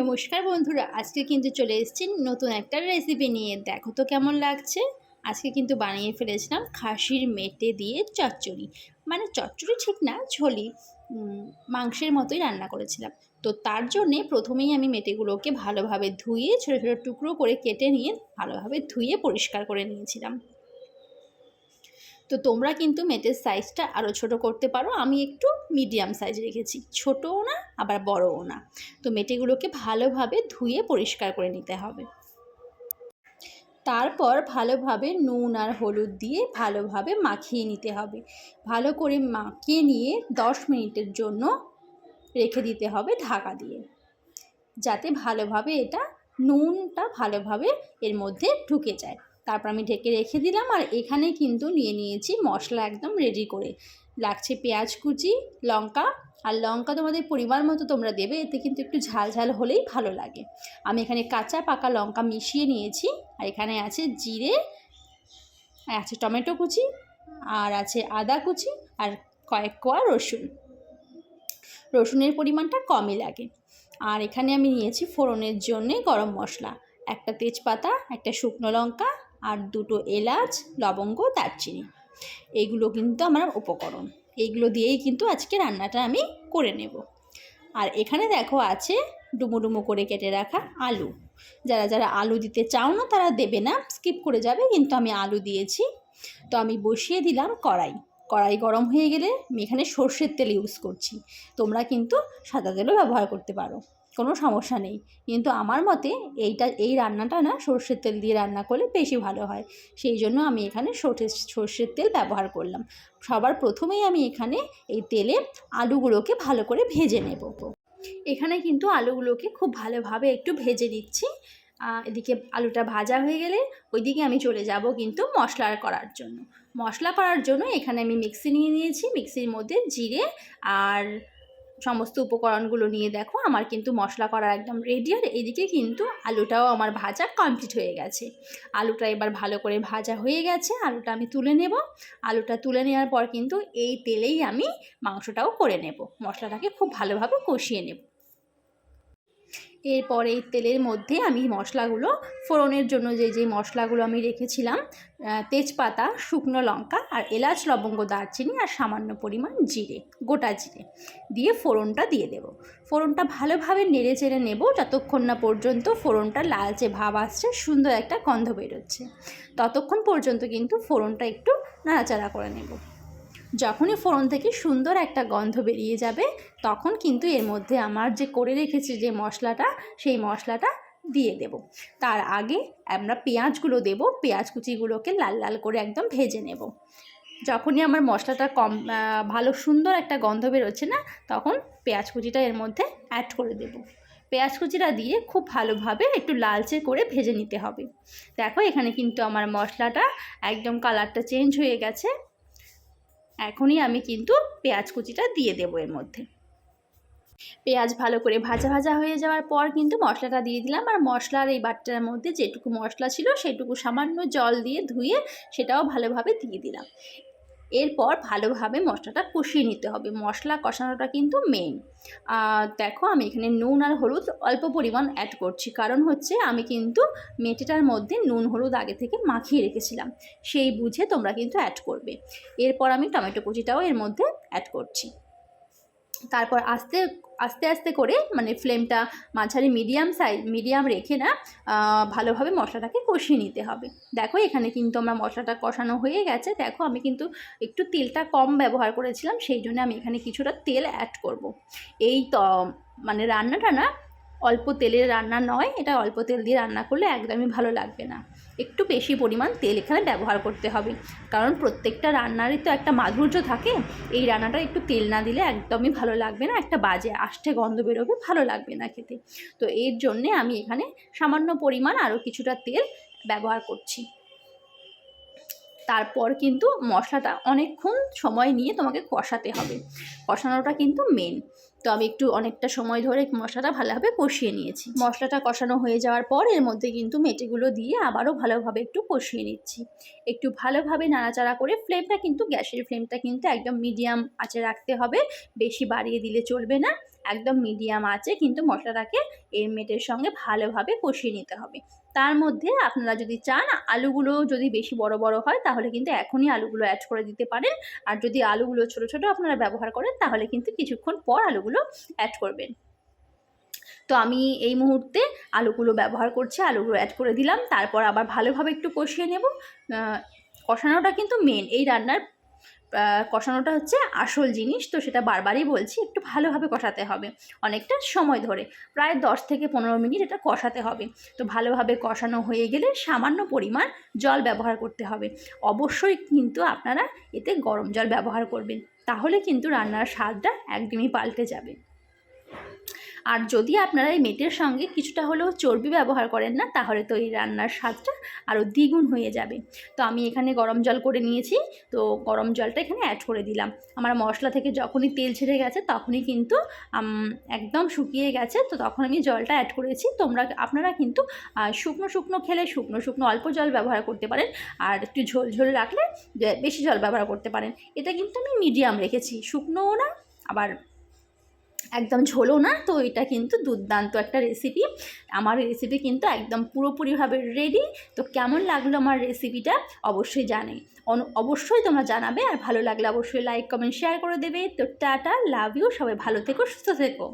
নমস্কার বন্ধুরা, আজকে কিন্তু চলে এসেছি নতুন একটা রেসিপি নিয়ে। দেখো তো কেমন লাগছে? আজকে কিন্তু বানিয়ে ফেলেছিলাম খাসির মেটে দিয়ে চচ্চড়ি। মানে চচ্চড়ি ঠিক না ঝোলি মাংসের মতোই রান্না করেছিলাম। তো তার জন্যে প্রথমেই আমি মেটেগুলোকে ভালোভাবে ধুয়ে ছোটো ছোটো টুকরো করে কেটে নিয়ে ভালোভাবে ধুয়ে পরিষ্কার করে নিয়েছিলাম। তো তোমরা কিন্তু মেটের সাইজটা আরও ছোট করতে পারো। আমি একটু মিডিয়াম সাইজ রেখেছি। ছোটও না, আবার বড়ও না। তো মেটেগুলোকে ভালোভাবে ধুয়ে পরিষ্কার করে নিতে হবে। তারপর ভালোভাবে নুন আর হলুদ দিয়ে ভালোভাবে মাখিয়ে নিতে হবে। ভালো করে মাখিয়ে নিয়ে দশ মিনিটের জন্য রেখে দিতে হবে ঢাকা দিয়ে। যাতে ভালোভাবে এটা নুনটা ভালোভাবে এর মধ্যে ঢুকে যায়। তারপর আমি ঢেকে রেখে দিলাম আর এখানে কিন্তু নিয়ে নিয়েছি মশলা একদম রেডি করে। লাগছে পেঁয়াজ কুচি, লঙ্কা, আর লঙ্কা তোমাদের পরিমাণ মতো তোমরা দেবে, এতে কিন্তু একটু ঝাল ঝাল হলেই ভালো লাগে। আমি এখানে কাঁচা পাকা লঙ্কা মিশিয়ে নিয়েছি, আর এখানে আছে জিরে, আছে টমেটো কুচি, আর আছে আদা কুচি, আর কয়েক কোয়া রসুন। রসুনের পরিমাণটা কমই লাগে। আর এখানে আমি নিয়েছি ফোড়নের জন্যে গরম মশলা। একটা তেজপাতা, একটা শুকনো লঙ্কা আর দুটো এলাচ, লবঙ্গ, দারচিনি। এইগুলো কিন্তু আমার উপকরণ। এইগুলো দিয়েই কিন্তু আজকে রান্নাটা আমি করে নেব। আর এখানে দেখো আছে ডুমো ডুমো করে কেটে রাখা আলু। যারা যারা আলু দিতে চাও না তারা দেবে না, স্কিপ করে যাবে, কিন্তু আমি আলু দিয়েছি। তো আমি বসিয়ে দিলাম কড়াই। কড়াই গরম হয়ে গেলে আমি এখানে সর্ষের তেল ইউজ করছি। তোমরা কিন্তু সাদা তেলও ব্যবহার করতে পারো। কোনো সমস্যা নেই। কিন্তু আমার মতে এইটা, এই রান্নাটা না সর্ষের তেল দিয়ে রান্না করলে বেশি ভালো হয়। সেই জন্য আমি এখানে সর্ষে, সর্ষের তেল ব্যবহার করলাম। সবার প্রথমেই আমি এখানে এই তেলে আলুগুলোকে ভালো করে ভেজে নেব। এখানে কিন্তু আলুগুলোকে খুব ভালোভাবে একটু ভেজে নিচ্ছি। এদিকে আলুটা ভাজা হয়ে গেলে ওইদিকে আমি চলে যাব কিন্তু মশলা করার জন্য। মশলা করার জন্য এখানে আমি মিক্সি নিয়ে নিয়েছি। মিক্সির মধ্যে জিরে আর সমস্ত উপকরণগুলো নিয়ে দেখো, আমার কিন্তু মশলা করা একদম রেডি আর এদিকে কিন্তু আলুটাও আমার ভাজা কমপ্লিট হয়ে গেছে। আলুটা এবার ভালো করে ভাজা হয়ে গেছে, আলুটা আমি তুলে নেব। আলুটা তুলে নেওয়ার পর কিন্তু এই তেলেই আমি মাংসটাও করে নেব। মশলাটাকে খুব ভালোভাবে কষিয়ে নেব। এরপর এই তেলের মধ্যে আমি মশলাগুলো, ফোড়নের জন্য যে যে মশলাগুলো আমি রেখেছিলাম তেজপাতা, শুকনো লঙ্কা আর এলাচ, লবঙ্গ, দারচিনি আর সামান্য পরিমাণ জিরে, গোটা জিরে দিয়ে ফোড়নটা দিয়ে দেব। ফোড়নটা ভালোভাবে নেড়ে চেড়ে নেব যতক্ষণ না পর্যন্ত ফোড়নটা লালচে ভাব আসছে, সুন্দর একটা গন্ধ বেরোচ্ছে। ততক্ষণ পর্যন্ত কিন্তু ফোড়নটা একটু নাড়াচাড়া করে নেব। যখনই ফোড়ন থেকে সুন্দর একটা গন্ধ বেরিয়ে যাবে, তখন কিন্তু এর মধ্যে আমার যে করে রেখেছি যে মশলাটা, সেই মশলাটা দিয়ে দেব। তার আগে আমরা পেঁয়াজগুলো দেব, পেঁয়াজ কুচিগুলোকে লাল লাল করে একদম ভেজে নেব। যখনই আমার মশলাটা কম ভালো সুন্দর একটা গন্ধ বেরোচ্ছে না, তখন পেঁয়াজ কুচিটা এর মধ্যে অ্যাড করে দেব। পেঁয়াজ কুচিটা দিয়ে খুব ভালোভাবে একটু লালচে করে ভেজে নিতে হবে। দেখো এখানে কিন্তু আমার মশলাটা একদম কালারটা চেঞ্জ হয়ে গেছে। এখনই আমি কিন্তু পেঁয়াজ কুচিটা দিয়ে দেবো এর মধ্যে। পেঁয়াজ ভালো করে ভাজা ভাজা হয়ে যাওয়ার পর কিন্তু মশলাটা দিয়ে দিলাম। আর মশলার এই বাটটার মধ্যে যেটুকু মশলা ছিল সেটুকু সামান্য জল দিয়ে ধুয়ে সেটাও ভালোভাবে দিয়ে দিলাম। এরপর ভালোভাবে মশলাটা কষিয়ে নিতে হবে। মশলা কষানোটা কিন্তু মেন দেখো আমি এখানে নুন আর হলুদ অল্প পরিমাণ অ্যাড করছি। কারণ হচ্ছে আমি কিন্তু মেটেটার মধ্যে নুন, হলুদ আগে থেকে মাখিয়ে রেখেছিলাম। সেই বুঝে তোমরা কিন্তু অ্যাড করবে। এরপর আমি টমেটো কুচিটাও এর মধ্যে অ্যাড করছি। তারপর আস্তে আস্তে আস্তে করে মানে ফ্লেমটা মাঝারি মিডিয়াম সাইজ, মিডিয়াম রেখে না ভালোভাবে মশলাটাকে কষিয়ে নিতে হবে। দেখো, এখানে কিন্তু আমার মশলাটা কষানো হয়ে গেছে। দেখো, আমি কিন্তু একটু তেলটা কম ব্যবহার করেছিলাম, সেই জন্য আমি এখানে কিছুটা তেল অ্যাড করব। এই তো মানে রান্নাটা না, অল্প তেলের রান্না নয়, এটা অল্প তেল দিয়ে রান্না করলে একদমই ভালো লাগবে না। একটু বেশি পরিমাণ তেল এখানে ব্যবহার করতে হবে। কারণ প্রত্যেকটা রান্নারই তো একটা মাধুর্য থাকে। এই রান্নাটা একটু তেল না দিলে একদমই ভালো লাগবে না, একটা বাজে আষ্টে গন্ধ বেরোবে, ভালো লাগবে না খেতে। তো এর জন্যে আমি এখানে সামান্য পরিমাণ আরও কিছুটা তেল ব্যবহার করছি। তারপর কিন্তু মশলাটা অনেকক্ষণ সময় নিয়ে তোমাকে কষাতে হবে। কষানোটা কিন্তু মেন তো আমি একটু অনেকটা সময় ধরে মশলাটা ভালোভাবে কষিয়ে নিয়েছি। মশলাটা কষানো হয়ে যাওয়ার পর এর মধ্যে কিন্তু মেটেগুলো দিয়ে আবারও ভালোভাবে একটু কষিয়ে নিচ্ছি। একটু ভালোভাবে নাড়াচাড়া করে ফ্লেমটা কিন্তু, গ্যাসের ফ্লেমটা কিন্তু একদম মিডিয়াম আঁচে রাখতে হবে। বেশি বাড়িয়ে দিলে চলবে না। একদম মিডিয়াম আছে কিন্তু মশলাটাকে এই মেটের সঙ্গে ভালোভাবে কষিয়ে নিতে হবে। তার মধ্যে আপনারা যদি চান, আলুগুলো যদি বেশি বড় বড় হয়, তাহলে কিন্তু এখনই আলুগুলো অ্যাড করে দিতে পারেন। আর যদি আলুগুলো ছোট ছোট আপনারা ব্যবহার করেন, তাহলে কিন্তু কিছুক্ষণ পর আলুগুলো অ্যাড করবেন। তো আমি এই মুহূর্তে আলুগুলো ব্যবহার করছি, আলুগুলো অ্যাড করে দিলাম। তারপর আবার ভালোভাবে একটু কষিয়ে নেব। কষানোটা কিন্তু মেন এই রান্নার কষানোটা হচ্ছে আসল জিনিস, তো সেটা বারবারই বলছি, একটু ভালোভাবে কষাতে হবে। অনেকটা সময় ধরে, প্রায় দশ থেকে পনেরো মিনিট এটা কষাতে হবে। তো ভালোভাবে কষানো হয়ে গেলে সামান্য পরিমাণ জল ব্যবহার করতে হবে। অবশ্যই কিন্তু আপনারা এতে গরম জল ব্যবহার করবেন, তাহলে কিন্তু রান্নার স্বাদটা একদমই পাল্টে যাবে। আর যদি আপনারা এই মেটের সঙ্গে কিছুটা হলেও চর্বি ব্যবহার করেন না, তাহলে তো এই রান্নার স্বাদটা আরও দ্বিগুণ হয়ে যাবে। তো আমি এখানে গরম জল করে নিয়েছি, তো গরম জলটা এখানে অ্যাড করে দিলাম। আমার মশলা থেকে যখনই তেল ছেড়ে গেছে, তখনই কিন্তু একদম শুকিয়ে গেছে, তো তখন আমি জলটা অ্যাড করেছি। তোমরা, আপনারা কিন্তু শুকনো শুকনো খেলে শুকনো শুকনো অল্প জল ব্যবহার করতে পারেন, আর একটু ঝোল ঝোল রাখলে বেশি জল ব্যবহার করতে পারেন। এটা কিন্তু আমি মিডিয়াম রেখেছি, শুকনোও না, আবার একদম ঝোলো না, তো এটা কিন্তু দুর্দান্ত একটা রেসিপি আমার রেসিপি কিন্তু একদম পুরোপুরিভাবে রেডি তো কেমন লাগল আমার রেসিপিটা অবশ্যই জানে অবশ্যই তোমরা জানাবে, আর ভালো লাগলে অবশ্যই লাইক কমেন্ট শেয়ার করে দেবে। তো টাটা লাভ ইউ সবাই ভালো থেকো, সুস্থ থেকো।